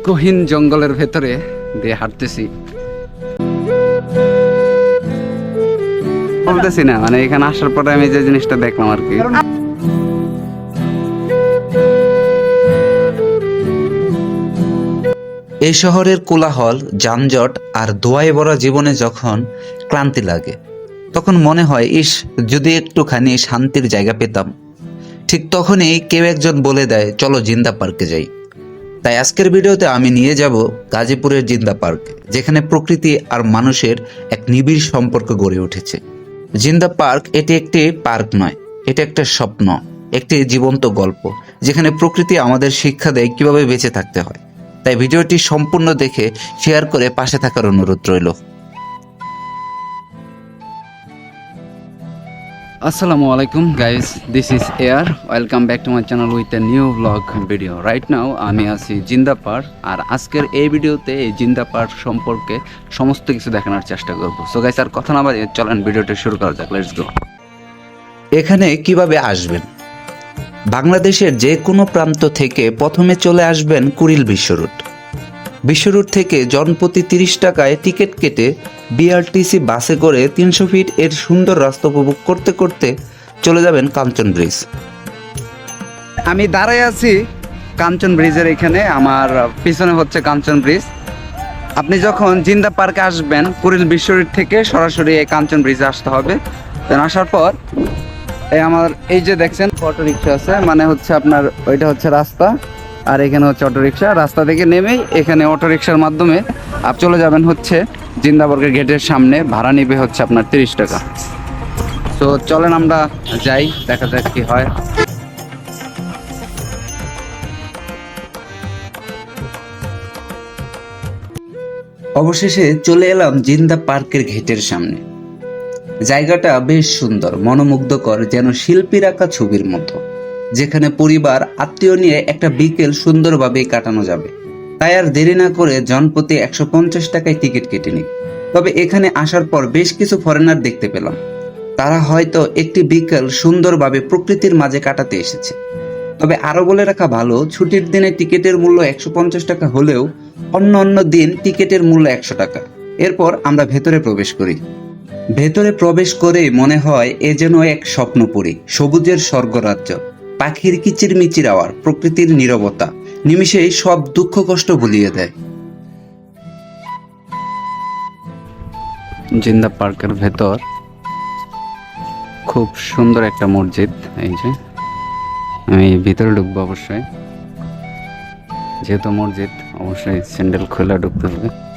বৃক্ষহীন জঙ্গলের ভেতরে দিয়ে হাঁটতেছি। বলতেছি না মানে এখানে আসার পরে আমি যে জিনিসটা দেখলাম আর কি। এই শহরের কোলাহল, যানজট আর দোয়ায় ভরা জীবনে যখন ক্লান্তি লাগে, তখন মনে হয়, ইস, যদি একটুখানি শান্তির জায়গা পেতাম। ঠিক তখনই কেউ একজন বলে দেয়, চলো জিন্দা পার্কে যাই। তাই আজকের ভিডিওতে আমি নিয়ে যাব গাজীপুরের জিন্দা পার্ক, যেখানে প্রকৃতি আর মানুষের এক নিবিড় সম্পর্ক গড়ে উঠেছে। জিন্দা পার্ক এটি একটি পার্ক নয়, এটা একটা স্বপ্ন, একটি জীবন্ত গল্প, যেখানে প্রকৃতি আমাদের শিক্ষা দেয় কীভাবে বেঁচে থাকতে হয়। তাই ভিডিওটি সম্পূর্ণ দেখে শেয়ার করে পাশে থাকার অনুরোধ রইল। আসসালামু আলাইকুম guys this is air welcome back to my channel with a new blog video right now আমি আছি জিন্দা পার্ক আর আজকের এই ভিডিওতে এই জিন্দা পার্ক সম্পর্কে সমস্ত কিছু দেখানোর চেষ্টা করব। সো গাইস আর কথা না বাজে চলেন, ভিডিওটা শুরু করা যাক। লেটস গো এখানে কীভাবে আসবেন? বাংলাদেশের যে কোনো প্রান্ত থেকে প্রথমে চলে আসবেন কুড়িল বিশ্বরুট বিশ্বরুট থেকে জনপ্রতি তিরিশ টাকায় টিকিট কেটে বিআরটিসি বাসে করে তিনশো ফিট এর সুন্দর রাস্তা উপভোগ করতে করতে চলে যাবেন কাঞ্চন ব্রিজ। আমি দাঁড়াই আছি কাঞ্চন ব্রিজের এখানে, আমার পিছনে হচ্ছে কাঞ্চন ব্রিজ। আপনি যখন জিন্দা পার্কে আসবেন কুড়িল বিশ্বরীর থেকে সরাসরি এই কাঞ্চন ব্রিজে আসতে হবে। আসার পর, এই আমার, এই যে দেখছেন অটো রিক্সা আছে মানে হচ্ছে আপনার, ওইটা হচ্ছে রাস্তা। আর এখানে হচ্ছে অটো রিক্সা রাস্তা থেকে নেমেই এখানে অটো রিক্সার মাধ্যমে আপ চলে যাবেন হচ্ছে জিন্দাবর্গের গেটের সামনে। ভাড়া নিবে হচ্ছে আপনার তিরিশ টাকা। তো চলেন আমরা যাই, দেখা যাক কি হয়। অবশেষে চলে এলাম জিন্দা পার্কের গেটের সামনে। জায়গাটা বেশ সুন্দর, মনোমুগ্ধকর, যেন শিল্পীর আঁকা ছবির মতো। যেখানে পরিবার, আত্মীয় নিয়ে একটা বিকেল সুন্দরভাবে কাটানো যাবে। তাই আর দেরি না করে জনপ্রতি একশো পঞ্চাশ টাকায় টিকিট কেটে নিই তবে এখানে আসার পর বেশ কিছু ফরেনার দেখতে পেলাম। তারা হয়তো একটি বিকেল সুন্দরভাবে প্রকৃতির মাঝে কাটাতে এসেছে। তবে আরও বলে রাখা ভালো, ছুটির দিনে টিকিটের মূল্য একশো পঞ্চাশ টাকা হলেও অন্য অন্য দিন টিকিটের মূল্য একশো টাকা। এরপর আমরা ভেতরে প্রবেশ করি। ভেতরে প্রবেশ করে মনে হয় এ যেন এক স্বপ্নপুরী, সবুজের স্বর্গরাজ্য। পাখির কিচির মিচির আওয়ার, প্রকৃতির নীরবতা। নিমিষেই সব দুঃখ কষ্ট ভুলিয়ে দেয়। জিন্দা পার্কের ভেতর খুব সুন্দর একটা মসজিদ, এই যে। আমি ভিতরে ঢুকবো অবশ্যই। যেহেতু মসজিদ, অবশ্যই স্যান্ডেল খোলা ঢুকতে হবে।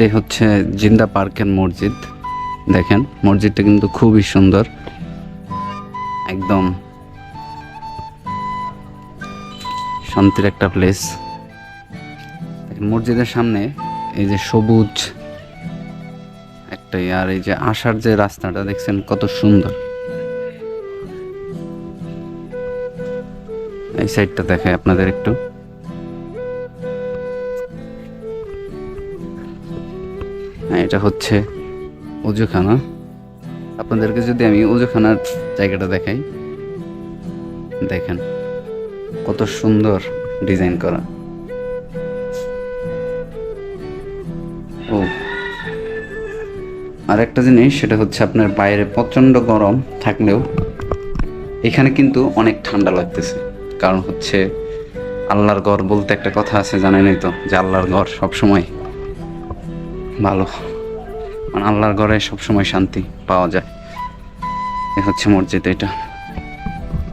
এটাই হচ্ছে জিন্দা পার্কের মসজিদ। দেখেন, মসজিদটা কিন্তু খুবই সুন্দর। একদম শান্তির একটা প্লেস মসজিদের সামনে এই যে সবুজ একটাই আর এই যে আসার যে রাস্তাটা, দেখছেন কত সুন্দর। এই সাইডটা দেখায় আপনাদের একটু। এটা হচ্ছে উজুখানা আপনাদেরকে যদি আমি উজুখানার জায়গাটা দেখাই, দেখেন কত সুন্দর ডিজাইন করা। ও। আর একটা জিনিস, সেটা হচ্ছে আপনার বাইরে প্রচণ্ড গরম থাকলেও এখানে কিন্তু অনেক ঠান্ডা লাগতেছে। কারণ হচ্ছে আল্লাহর ঘর বলতে একটা কথা আছে, জানেনই তো, যে আল্লাহর ঘর সবসময় ভালো। মানে আল্লাহর ঘরে সবসময় শান্তি পাওয়া যায়। এ হচ্ছে মসজিদ এটা।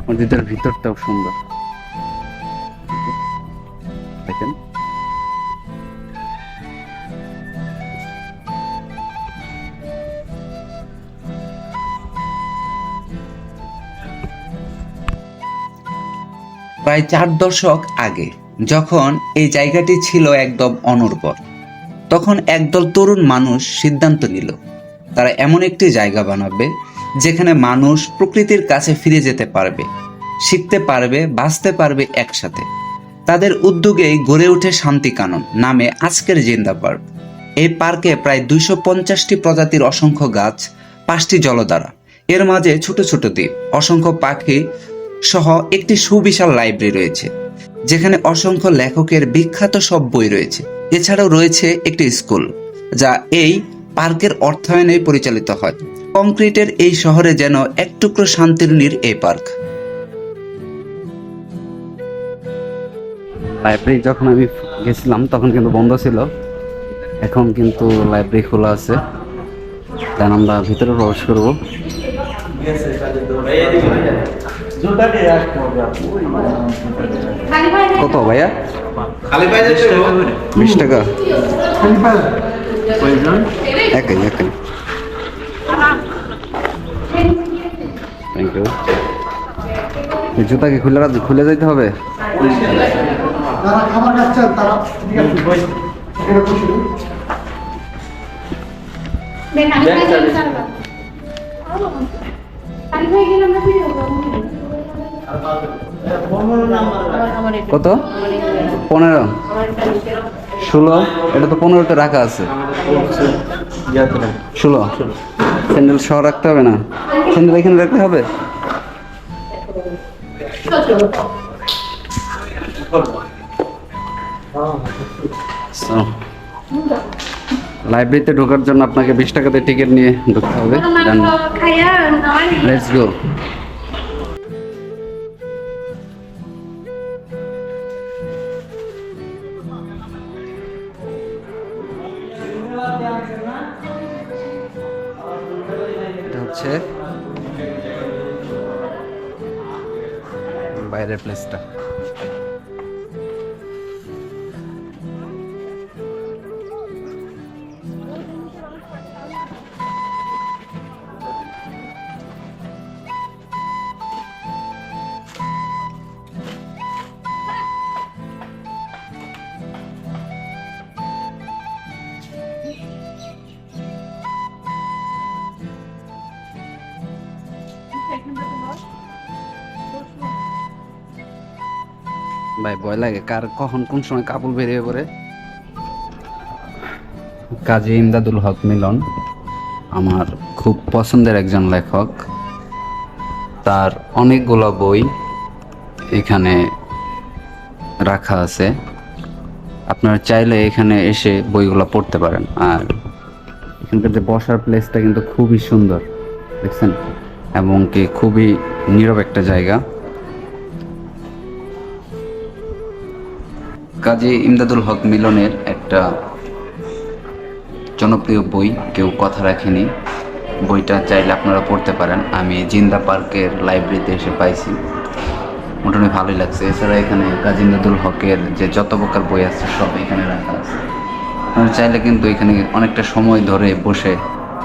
মসজিদের ভিতরটাও সুন্দর। দেখেন। প্রায় চার দশক আগে, যখন এই জায়গাটি ছিল একদম অনুর্বর তখন একদল তরুণ মানুষ সিদ্ধান্ত নিল, তারা এমন একটি জায়গা বানাবে যেখানে মানুষ প্রকৃতির কাছে ফিরে যেতে পারবে, শিখতে পারবে, বাঁচতে পারবে একসাথে। তাদের উদ্যোগেই গড়ে ওঠে শান্তি কানন নামে আজকের জিন্দা পার্ক। এই পার্কে প্রায় দুইশো পঞ্চাশটি প্রজাতির অসংখ্য গাছ, পাঁচটি জলধারা, এর মাঝে ছোট ছোট দ্বীপ, অসংখ্য পাখি সহ একটি সুবিশাল লাইব্রেরি রয়েছে, যেখানে অসংখ্য লেখকের বিখ্যাত সব বই রয়েছে। এছাড়াও রয়েছে একটি স্কুল যা এই পার্কের অর্থায়নে পরিচালিত হয়। কংক্রিটের এই শহরে যেন এক টুকরো শান্তির নীর এই পার্ক। লাইব্রেরি যখন আমি গেছিলাম তখন কিন্তু বন্ধ ছিল। এখন কিন্তু লাইব্রেরি খোলা আছে। দেন আমরা ভিতরে প্রবেশ করব। কত ভাইয়া? বিশ টাকা একাই একাই। থ্যাংক ইউ জুতা কি খুলে রাখ- খুলে যাইতে হবে। যারা খাবার খাচ্ছেন তারা ঠিক কত? পনেরো। ষোলো। এটা তো পনেরোতে রাখা আছে। ষোলো। স্যান্ডেল সহ রাখতে হবে না? স্যান্ডেল এখানে রাখতে হবে? লাইব্রেরিতে ঢোকার জন্য আপনাকে বিশ টাকাতে টিকিট নিয়ে ঢুকতে হবে। লেটস গো হচ্ছে বাইরের প্লেসটা ভাই, ভয় লাগে। কার কখন কোন সময় কাপড় বেরিয়ে পড়ে? কাজী ইমদাদুল হক মিলন, আমার খুব পছন্দের একজন লেখক। তার অনেকগুলো বই এখানে রাখা আছে। আপনারা চাইলে এখানে এসে বইগুলো পড়তে পারেন। আর এখানকার যে বসার প্লেসটা কিন্তু খুবই সুন্দর, দেখছেন? এবং কি খুবই নীরব একটা জায়গা। কাজী ইমদাদুল হক মিলনের একটা জনপ্রিয় বই, কেউ কথা রাখেনি। বইটা চাইলে আপনারা পড়তে পারেন। আমি জিন্দা পার্কের লাইব্রেরিতে এসে পাইছি। মোটামুটি ভালোই লাগছে। এছাড়া এখানে কাজী ইমদাদুল হকের যে যত প্রকার বই আছে, সব এখানে রাখা আছে। আপনারা চাইলে কিন্তু এখানে অনেকটা সময় ধরে বসে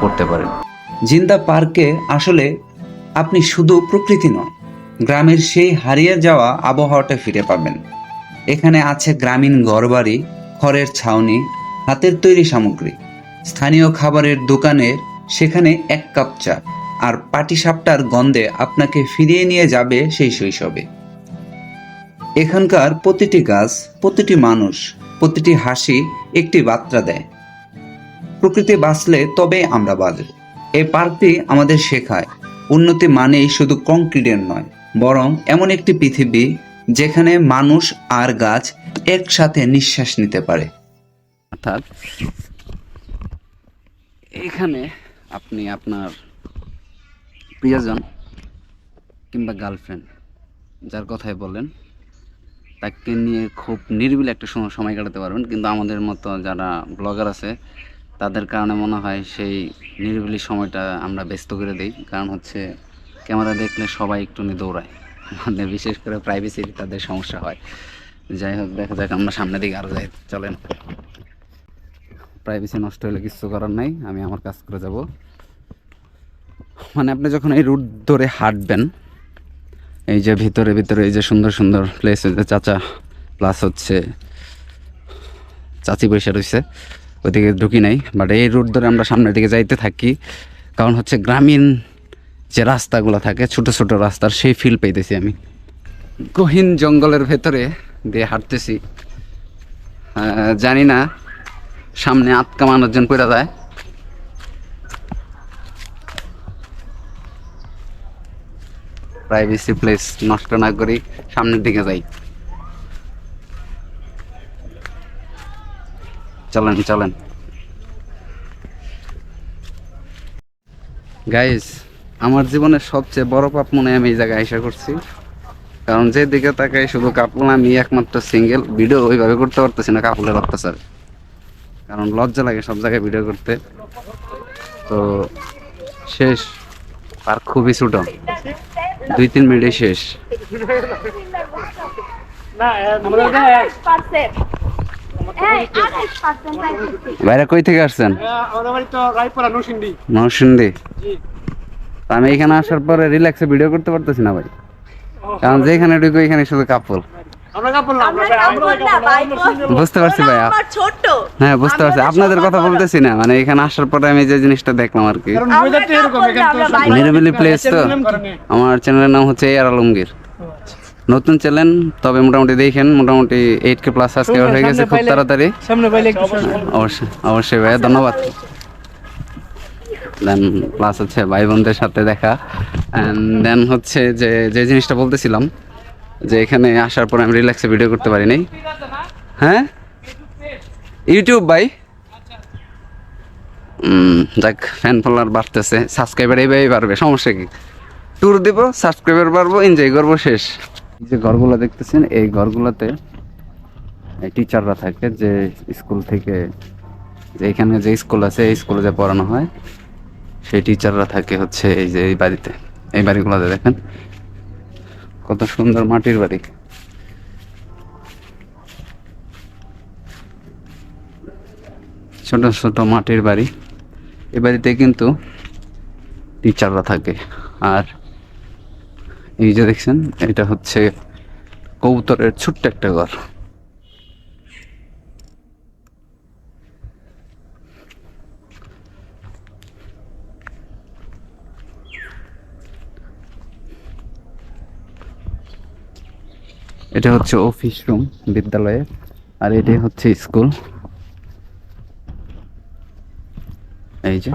পড়তে পারেন। জিন্দা পার্কে আসলে আপনি শুধু প্রকৃতি নয় গ্রামের সেই হারিয়ে যাওয়া আবহাওয়াটা ফিরে পাবেন। এখানে আছে গ্রামীণ ঘরবাড়ি, খড়ের ছাউনি, হাতের তৈরি সামগ্রী। স্থানীয় খাবারের দোকানের সেখানে এক কাপ চা। আর পাটিসাপটার গন্ধে আপনাকে ফিরিয়ে নিয়ে যাবে সেই শৈশবে। এখানকার প্রতিটি গাছ, প্রতিটি মানুষ, প্রতিটি হাসি একটি বার্তা দেয়। প্রকৃতি বাঁচলে তবে আমরা বাঁচব। এই পার্কটি আমাদের শেখায়, উন্নতি মানেই শুধু কংক্রিটের নয়, বরং এমন একটি পৃথিবী যেখানে মানুষ আর গাছ একসাথে নিঃশ্বাস নিতে পারে। অর্থাৎ এখানে আপনি আপনার প্রিয়জন কিংবা গার্লফ্রেন্ড যার কথাই বলেন, তাকে নিয়ে খুব নিরিবিলি একটা সময় সময় কাটাতে পারবেন। কিন্তু আমাদের মতো যারা ব্লগার আছে, তাদের কারণে মনে হয় সেই নিরিবিলি সময়টা আমরা ব্যস্ত করে দিই। কারণ হচ্ছে ক্যামেরা দেখলে সবাই একটু নিয়ে দৌড়ায়। মানে বিশেষ করে প্রাইভেসির তাদের সমস্যা হয়। যাই হোক, দেখা যাক, আমরা সামনের দিকে আরও যাই, চলেন। প্রাইভেসি নষ্ট হলে কিছু করার নাই, আমি আমার কাজ করে যাব। মানে আপনি যখন এই রুট ধরে হাঁটবেন, এই যে ভিতরে ভিতরে, এই যে সুন্দর সুন্দর প্লেস হচ্ছে চাচা প্লাস হচ্ছে চাচি বসে রয়েছে ওইদিকে ঢুকি নাই। বাট এই রুট ধরে আমরা সামনের দিকে যাইতে থাকি, কারণ হচ্ছে গ্রামীণ যে রাস্তাগুলো থাকে, ছোট ছোট রাস্তার সেই ফিল পেতেছি আমি। গহীন জঙ্গলের ভেতরে দিয়ে হাঁটতেছি। জানি না, সামনে আটকা মানুষজন পড়ে যায়। প্রাইভেসি প্লেস নষ্ট না করি, সামনের দিকে যাই। চলেন চলেন। গাইস আমার জীবনের সবচেয়ে বড় পাপ মনে হয় আমি এই জায়গায় আশা করছি। কারণ যে দিকে তাকাই শুধু কাপুল আমি একমাত্র সিঙ্গেল ভিডিও ওইভাবে করতে পারতেছি না কাপুলের অত্যাচার। কারণ লজ্জা লাগে সব জায়গায় ভিডিও করতে। তো শেষ আর খুবই ছোট। দুই তিন মিনিটে শেষ। বাইরে কই থেকে আসছেন? নরসিংদী। নরসিংদী। তা আমি এখানে আসার পরে রিল্যাক্সে ভিডিও করতে পারতেছি না ভাই। কারণ যেখানে ঢুকো এখানে শুধু কাপল কাপড় ভাই। বুঝতে পারছি ভাইয়া হ্যাঁ বুঝতে পারছি। আপনাদের কথা বলতেছি না মানে এখানে আসার পরে আমি যে জিনিসটা দেখলাম আর কি। ভাই নিরিবিলি প্লেস তো। আমার চ্যানেলের নাম হচ্ছে এ আলমগীর নতুন চ্যানেল তবে মোটামুটি দেখেন মোটামুটি এইট কে প্লাস সাবস্ক্রাইবার হয়ে গেছে খুব তাড়াতাড়ি। একটু অবশ্যই অবশ্যই ভাইয়া ধন্যবাদ। দেন প্লাস হচ্ছে ভাই বোনদের সাথে দেখা। অ্যান্ড দেন হচ্ছে যে যে জিনিসটা বলতেছিলাম, যে এখানে আসার পর আমি রিল্যাক্সে ভিডিও করতে পারি নাই। হ্যাঁ? ইউটিউব ভাই? যাক ফ্যান ফলোয়ার বাড়তেছে সাবস্ক্রাইবার এইভাবেই বাড়বে, সমস্যা কি? ট্যুর দিব সাবস্ক্রাইবার বাড়বো এনজয় করব, শেষ। যে ঘরগুলো দেখতেছেন, এই ঘরগুলোতে টিচাররা থাকে যে স্কুল থেকে, যে এখানে যে স্কুল আছে, এই স্কুলে যে পড়ানো হয়। সেই টিচাররা থাকে হচ্ছে এই যে এই বাড়িতে। এই বাড়িগুলোতে দেখেন, কত সুন্দর মাটির বাড়ি। ছোট ছোট মাটির বাড়ি। এ বাড়িতে কিন্তু টিচাররা থাকে। আর এই যে দেখছেন, এটা হচ্ছে কবুতরের ছোট্ট একটা ঘর। এটা হচ্ছে অফিস রুম বিদ্যালয়ে। আর এটাই হচ্ছে স্কুল এই যে।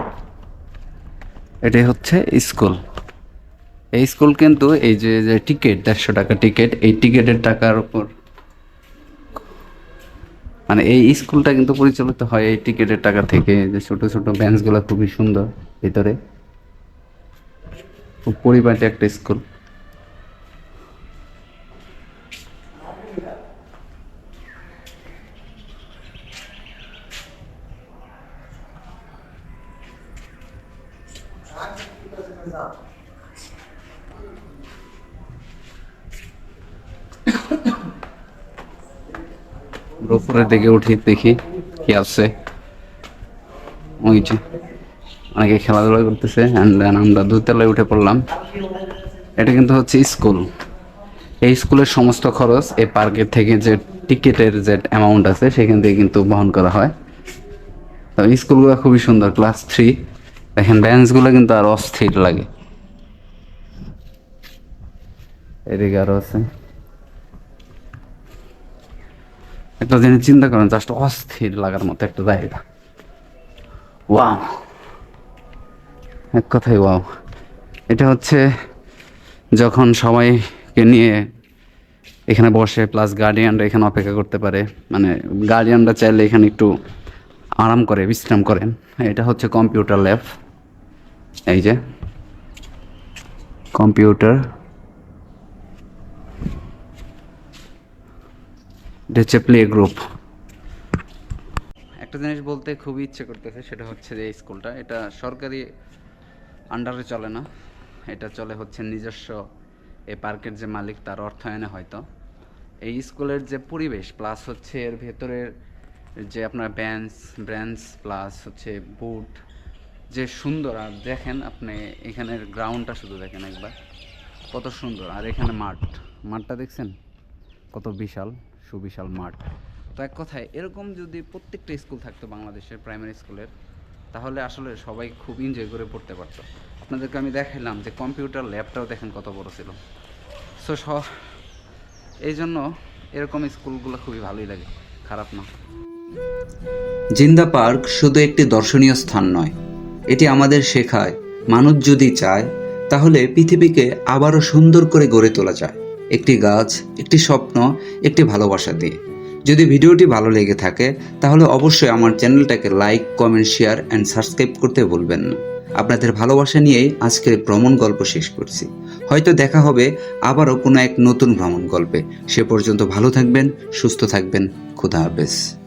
এটাই হচ্ছে স্কুল এই স্কুল কিন্তু এই যে যে টিকিট দেড়শো টাকা টিকিট এই টিকিটের টাকার উপর। মানে এই স্কুলটা কিন্তু পরিচালিত হয় এই টিকিটের টাকা থেকে। যে ছোট ছোট বেঞ্চগুলো খুবই সুন্দর ভিতরে। খুব পরিপাটি একটা স্কুল উপরের দিকে উঠি, দেখি কি আছে। ওই অনেকে খেলাধুলা করতেছে অ্যান্ড দেন আমরা দুতলায় উঠে পড়লাম। এটা কিন্তু হচ্ছে স্কুল। এই স্কুলের সমস্ত খরচ এই পার্কের থেকে যে টিকিটের যে অ্যামাউন্ট আছে, সেখান থেকে কিন্তু বহন করা হয়। তো স্কুলগুলো খুবই সুন্দর ক্লাস থ্রি দেখেন বেঞ্চগুলো কিন্তু আর অস্থির লাগে। এদিকে আরও আছে। একটা জিনিস চিন্তা করেন জাস্ট অস্থির লাগার মতো একটা জায়গা। ওয়াও এক কথাই ওয়াও এটা হচ্ছে যখন সবাইকে নিয়ে এখানে বসে প্লাস গার্ডিয়ানরা এখানে অপেক্ষা করতে পারে। মানে গার্ডিয়ানরা চাইলে এখানে একটু আরাম করে, বিশ্রাম করেন। এটা হচ্ছে কম্পিউটার ল্যাব এই যে কম্পিউটার এটা হচ্ছে প্লে গ্রুপ একটা জিনিস বলতে খুবই ইচ্ছে করতেছে, সেটা হচ্ছে যে স্কুলটা। এটা সরকারি আন্ডারে চলে না। এটা চলে হচ্ছে নিজস্ব এই পার্কের যে মালিক, তার অর্থায়নে হয়তো। এই স্কুলের যে পরিবেশ প্লাস হচ্ছে এর ভেতরের যে আপনার বেঞ্চ ব্রেঞ্চ প্লাস হচ্ছে বুট যে সুন্দর, আর দেখেন আপনি এখানের গ্রাউন্ডটা শুধু দেখেন একবার। কত সুন্দর, আর এখানে মাঠ। মাঠটা দেখছেন? কত বিশাল, সুবিশাল মাঠ। তো এক কথায়, এরকম যদি প্রত্যেকটা স্কুল থাকতো বাংলাদেশের প্রাইমারি স্কুলের তাহলে আসলে সবাই খুব এনজয় করে পড়তে পারতো। আপনাদেরকে আমি দেখাইলাম যে কম্পিউটার ল্যাবটাও দেখেন কত বড় ছিল। সো স, এই জন্য এরকম স্কুলগুলো খুবই ভালোই লাগে, খারাপ না। জিন্দা পার্ক শুধু একটি দর্শনীয় স্থান নয় এটি আমাদের শেখায়, মানুষ যদি চায়, তাহলে পৃথিবীকে আবারও সুন্দর করে গড়ে তোলা যায়। একটি গাছ, একটি স্বপ্ন, একটি ভালোবাসা দিয়ে। যদি ভিডিওটি ভালো লেগে থাকে, তাহলে অবশ্যই আমার চ্যানেলটাকে like, comment, share and subscribe করতে ভুলবেন না। আপনাদের ভালোবাসা নিয়েই আজকের ভ্রমণ গল্প শেষ করছি। হয়তো দেখা হবে আবারও কোনো এক নতুন ভ্রমণ গল্পে। সে পর্যন্ত ভালো থাকবেন, সুস্থ থাকবেন। খুদা হাফেজ।